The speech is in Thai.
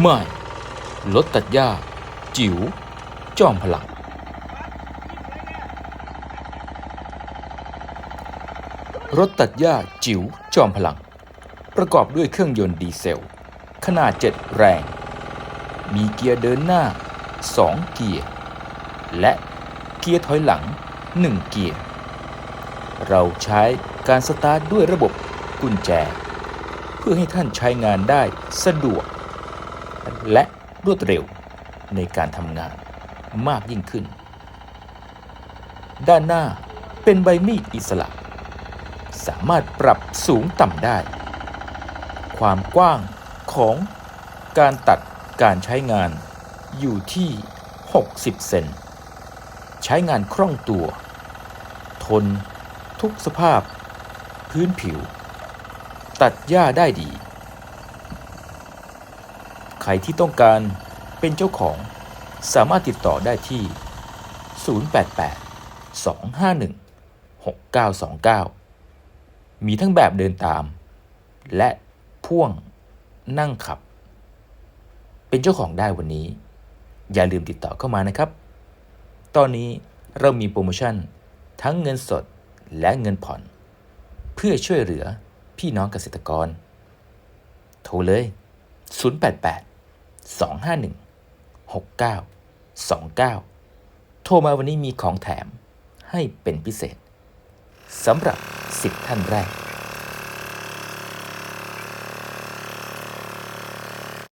ไม่รถตัดหญ้า จิ๋ว จอมพลัง รถตัดหญ้าจิ๋ว จอมพลัง ประกอบด้วยเครื่องยนต์ดีเซล ขนาด 7 แรง มีเกียร์เดินหน้า 2 เกียร์ และเกียร์ถอยหลัง 1 เกียร์ เราใช้การสตาร์ทด้วยระบบกุญแจ เพื่อให้ท่านใช้งานได้สะดวก และรวดเร็วในการทำงานมากยิ่งขึ้น ด้านหน้าเป็นใบมีดอิสระ สามารถปรับสูงต่ำได้ ความกว้างของการตัดการใช้งานอยู่ที่ 60 เซน ใช้งานคล่องตัว ทนทุกสภาพ พื้นผิว ตัดหญ้าได้ดี ใครที่ต้องการเป็นเจ้าของ สามารถติดต่อได้ที่ 088 251 6929 มีทั้งแบบเดินตาม และพ่วงนั่งขับ เป็นเจ้าของได้วันนี้ อย่าลืมติดต่อเข้ามานะครับ ตอนนี้เรามีโปรโมชั่นทั้งเงินสดและเงินผ่อน เพื่อช่วยเหลือพี่น้องเกษตรกร โทรเลย 088 251 6929 โทรมาวันนี้มีของแถมให้เป็นพิเศษสำหรับ 10 ท่านแรก